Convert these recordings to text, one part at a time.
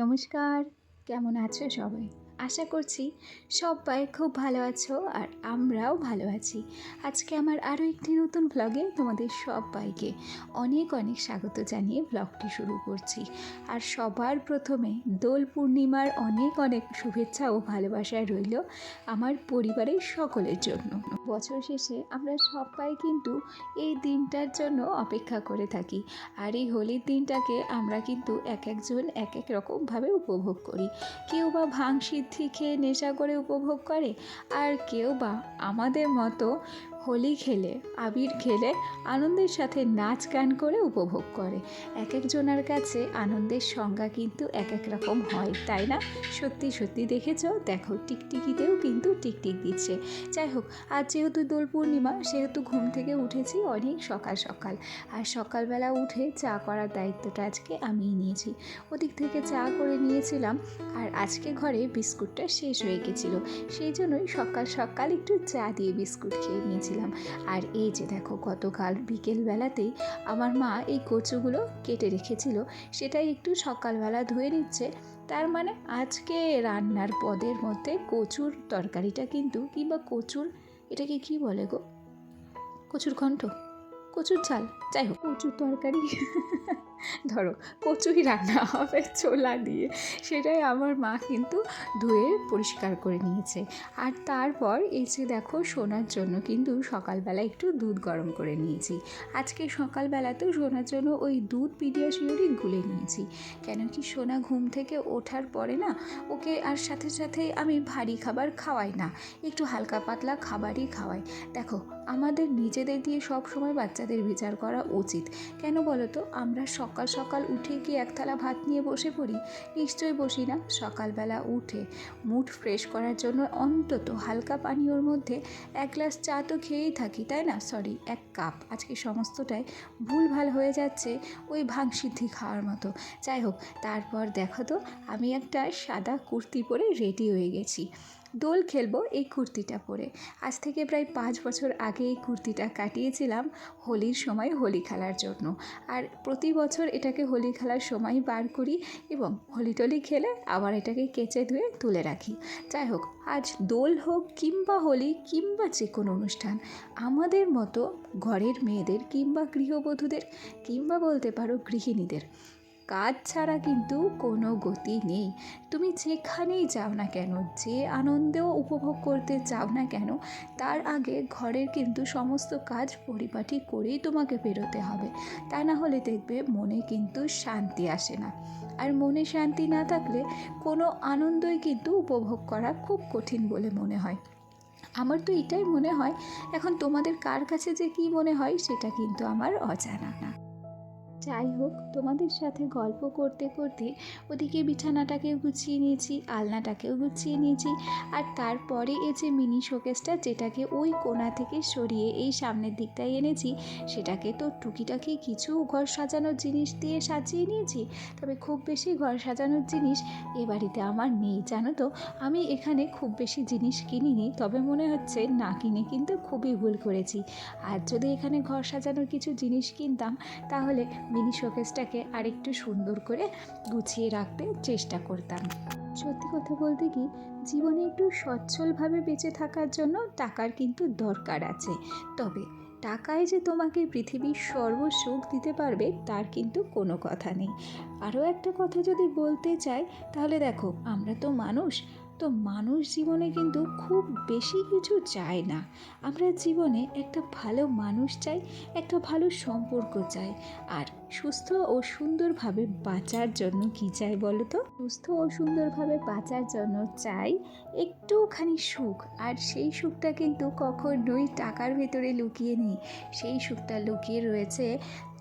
নমস্কার। কেমন আছো সবাই? আশা করছি সবাই খুব ভালো আছো আর আমরাও ভালো আছি। আজকে আমার আরও একটি নতুন ভ্লগে তোমাদের সবাইকে অনেক অনেক স্বাগত জানিয়ে ভ্লগটি শুরু করছি। আর সবার প্রথমে দোল পূর্ণিমার অনেক অনেক শুভেচ্ছা ও ভালোবাসা রইল আমার পরিবারের সকলের জন্য। বছর শেষে আমরা সবাই কিন্তু এই দিনটার জন্য অপেক্ষা করে থাকি আর এই হোলির দিনটাকে আমরা কিন্তু এক একজন এক এক রকমভাবে উপভোগ করি। কেউ বা ভাং সিদ্ধি খেয়ে নেশা করে উপভোগ করে? আর কেউ বা আমাদের মতো হোলি খেলে, আবির খেলে, আনন্দের সাথে নাচ গান করে উপভোগ করে। এক একজনের কাছে আনন্দের সংজ্ঞা কিন্তু এক এক রকম হয়, তাই না? সত্যি সত্যি দেখেছ? দেখো, টিকটিকিতেও কিন্তু টিকটিক দিচ্ছে। যাই হোক, আজ যেহেতু দোল পূর্ণিমা, সেহেতু ঘুম থেকে উঠেছি অনেক সকাল সকাল। আর সকালবেলা উঠে চা করার দায়িত্বটা আজকে আমিই নিয়েছি। ওদিক থেকে চা করে নিয়েছিলাম, আর আজকে ঘরে বিস্কুটটা শেষ হয়ে গেছিল। সেই জন্যই সকাল সকাল একটু চা দিয়ে বিস্কুট খেয়ে নিয়েছিলাম আর এই যে দেখো, গতকাল বিকেলবেলাতেই আমার মা এই কচুগুলো কেটে রেখেছিল। সেটাই একটু সকালবেলা ধুয়ে নিচ্ছে। তার মানে আজকে রান্নার পদের মধ্যে কচুর তরকারিটা কিন্তু, কিংবা কচুর, এটাকে কি বলে গো? কচুর ঘণ্ট কচুর চাল যাই হোক। কচুর তরকারি। ধরো কচুই রান্না হবে, ছোলা দিয়ে। সেটাই আমার মা কিন্তু ধুয়ে পরিষ্কার করে নিয়েছে। আর তারপর এই যে দেখো, সোনার জন্য কিন্তু সকালবেলা একটু দুধ গরম করে নিয়েছি। আজকে সকালবেলাতেও সোনার জন্য ওই দুধ পিডিয়াশিওরই গুলে নিয়েছি। কেন কি সোনা ঘুম থেকে ওঠার পরে না, ওকে আর সাথে সাথে আমি ভারী খাবার খাওয়াই না। একটু হালকা পাতলা খাবারই খাওয়াই। দেখো, আমাদের নিজেদের দিয়ে সব সময় বাচ্চাদের বিচার করা উচিত। কেন বলো তো, আমরা সকাল সকাল উঠে কি এক থালা ভাত নিয়ে বসে পড়ি। নিশ্চয়ই বসি না, সকালবেলা উঠে মুড ফ্রেশ করার জন্য অন্তত হালকা পানীয়র মধ্যে এক গ্লাস চা তো খেয়েই থাকি, তাই না? সরি, এক কাপ। আজকে সমস্তটাই ভুলভাল হয়ে যাচ্ছে ওই ভাংসিদ্ধি খাওয়ার মতো। যাই হোক, তারপর দেখো তো, আমি একটা সাদা কুর্তি পরে রেডি হয়ে গেছি। দোল খেলব এই কুর্তিটা পরে। আজ থেকে প্রায় পাঁচ বছর আগে এই কুর্তিটা কাটিয়েছিলাম হোলির সময় হোলি খেলার জন্য। আর প্রতি বছর এটাকে হোলি খেলার সময় বার করি এবং হোলি টলি খেলে আবার এটাকে কেচে ধুয়ে তুলে রাখি। যাই হোক, আজ দোল হোক কিংবা হোলি কিংবা যে কোনো অনুষ্ঠান, আমাদের মতো ঘরের মেয়েদের কিংবা গৃহবধূদের কিংবা বলতে পারো গৃহিণীদের কাজ ছাড়া কিন্তু কোনো গতি নেই। তুমি যেখানেই যাও না কেন, যে আনন্দেও উপভোগ করতে চাও না কেন, তার আগে ঘরের কিন্তু সমস্ত কাজ পরিপাটি করেই তোমাকে বেরোতে হবে। তা না হলে দেখবে মনে কিন্তু শান্তি আসে না। আর মনে শান্তি না থাকলে কোনো আনন্দই কিন্তু উপভোগ করা খুব কঠিন বলে মনে হয়। আমার তো এটাই মনে হয়, এখন তোমাদের কার কাছে যে কী মনে হয় সেটা কিন্তু আমার অজানা না। যাই হোক তোমাদের সাথে গল্প করতে করতে ওদিকে বিছানাটাকেও গুছিয়ে নিয়েছি, আলনাটাকেও গুছিয়ে নিয়েছি আর তারপরে এই যে মিনি শোকেসটা যেটাকে ওই কোণা থেকে সরিয়ে এই সামনের দিকটায় এনেছি, সেটাকে তো টুকিটাকি কিছু ঘর সাজানোর জিনিস দিয়ে সাজিয়ে নিয়েছি, তবে খুব বেশি ঘর সাজানোর জিনিস এ বাড়িতে আমার নেই, জানো তো। আমি এখানে খুব বেশি জিনিস কিনিনি, তবে মনে হচ্ছে না কিনে কিন্তু খুবই ভুল করেছি। আর যদি এখানে ঘর সাজানোর কিছু জিনিস কিনতাম, তাহলে মিনি শোকেসটাকে আরেকটু সুন্দর করে গুছিয়ে রাখতে চেষ্টা করতাম। সত্যি কথা বলতে কি, জীবনে একটু সচ্ছলভাবে বেঁচে থাকার জন্য টাকার কিন্তু দরকার আছে। তবে টাকায় যে তোমাকে পৃথিবীর সর্বসুখ দিতে পারবে, তার কিন্তু কোনো কথা নেই। আরও একটা কথা যদি বলতে চাই, তাহলে দেখো, আমরা তো মানুষ তো মানুষ জীবনে কিন্তু খুব বেশি কিছু চায় না। আমরা জীবনে একটা ভালো মানুষ চাই, একটা ভালো সম্পর্ক চাই। আর সুস্থ ও সুন্দরভাবে বাঁচার জন্য কী চাই বলো তো? সুস্থ ও সুন্দরভাবে বাঁচার জন্য চাই একটুখানি সুখ। আর সেই সুখটা কিন্তু কখনোই টাকার ভেতরে লুকিয়ে নেই। সেই সুখটা লুকিয়ে রয়েছে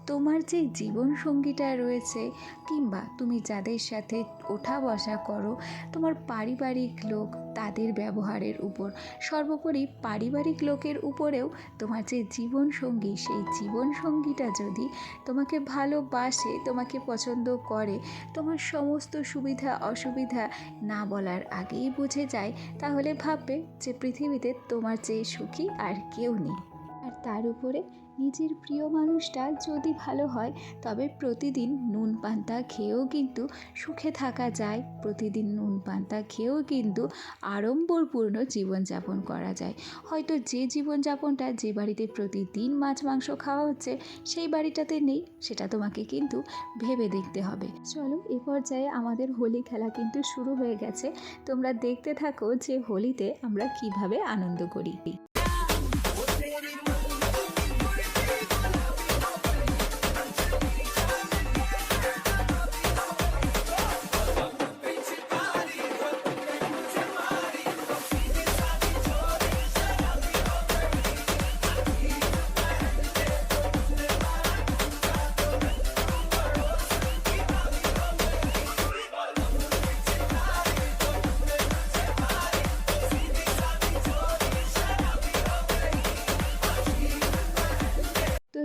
তোমার যে জীবন সঙ্গীটা রয়েছে কিংবা তুমি যাদের সাথে ওঠা বসা করো, তোমার পারিবারিক লোক তাদের ব্যবহারের উপর, সর্বোপরি পারিবারিক লোকের উপরেও তোমার যে জীবনসঙ্গী, সেই জীবন সঙ্গীটা যদি তোমাকে ভালোবাসে, তোমাকে পছন্দ করে, তোমার সমস্ত সুবিধা, অসুবিধা না বলার আগেই বুঝে যায়, তাহলে ভাববে যে পৃথিবীতে তোমার চেয়ে সুখী আর কেউ নেই। আর তার উপরে নিজের প্রিয় মানুষটা যদি ভালো হয়, তবে প্রতিদিন নুন পান্তা খেয়েও কিন্তু সুখে থাকা যায়। প্রতিদিন নুন পান্তা খেয়েও কিন্তু আড়ম্বরপূর্ণ জীবনযাপন করা যায়। হয়তো যে জীবনযাপনটা যে বাড়িতে প্রতিদিন মাছ, মাংস খাওয়া হচ্ছে, সেই বাড়িটাতে নেই, সেটা তোমাকে কিন্তু ভেবে দেখতে হবে। চলো, এ পর্যায়ে আমাদের হোলি খেলা কিন্তু শুরু হয়ে গেছে। তোমরা দেখতে থাকো যে হোলিতে আমরা কীভাবে আনন্দ করি।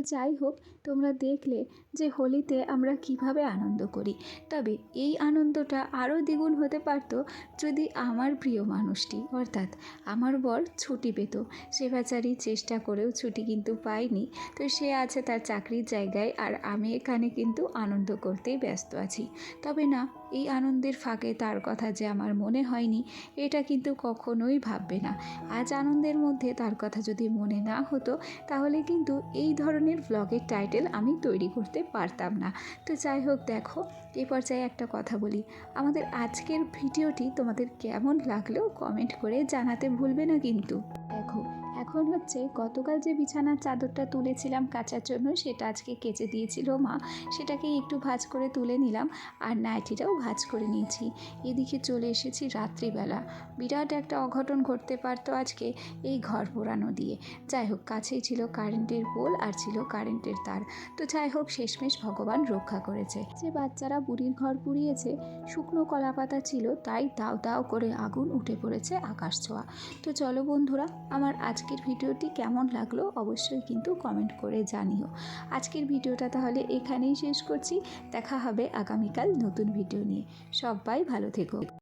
যাই হোক, তোমরা দেখলে যে হোলিতে আমরা কীভাবে আনন্দ করি। তবে এই আনন্দটা আরও দ্বিগুণ হতে পারত যদি আমার প্রিয় মানুষটি, অর্থাৎ আমার বর ছুটি পেত। সে বেচারি চেষ্টা করেও ছুটি কিন্তু পায়নি, তো সে আছে তার চাকরির জায়গায় আর আমি এখানে কিন্তু আনন্দ করতেই ব্যস্ত আছি। তবে না এই আনন্দের ফাঁকে তার কথা যে আমার মনে হয়নি, এটা কিন্তু কখনোই ভাববে না। আজ আনন্দের মধ্যে তার কথা যদি মনে না হতো, তাহলে কিন্তু এই ধরনের ব্লগের টাইটেল আমি তৈরি করতে পারতাম না। তো যাই হোক, দেখো এই পর্যায়ে একটা কথা বলি। আমাদের আজকের ভিডিওটি তোমাদের কেমন লাগলেও কমেন্ট করে জানাতে ভুলবে না কিন্তু। দেখো এখন হচ্ছে গতকাল যে বিছানার চাদরটা তুলেছিলাম কাচার জন্য, সেটা আজকে কেচে দিয়েছিল মা। সেটাকে একটু ভাজ করে তুলে নিলাম আর নাইটিটাও ভাজ করে নিয়েছি। এদিকে চলে এসেছি রাত্রিবেলা। বিরাট একটা অঘটন ঘটতে পারতো আজকে এই ঘর পোড়ানো দিয়ে। যাই হোক, কাছেই ছিল কারেন্টের পোল আর ছিল কারেন্টের তার। তো যাই হোক, শেষমেশ ভগবান রক্ষা করেছে। যে বাচ্চারা বুড়ির ঘর পুড়িয়েছে, শুকনো কলা পাতা ছিল, তাই দাও দাও করে আগুন উঠে পড়েছে আকাশ ছোঁয়া। তো চলো বন্ধুরা, আমার আজকের ভিডিওটি কেমন লাগল অবশ্যই কিন্তু কমেন্ট করে জানিও। আজকের ভিডিওটা তাহলে এখানেই শেষ করছি। দেখা হবে আগামীকাল নতুন ভিডিও নিয়ে। সবাই ভালো থেকো।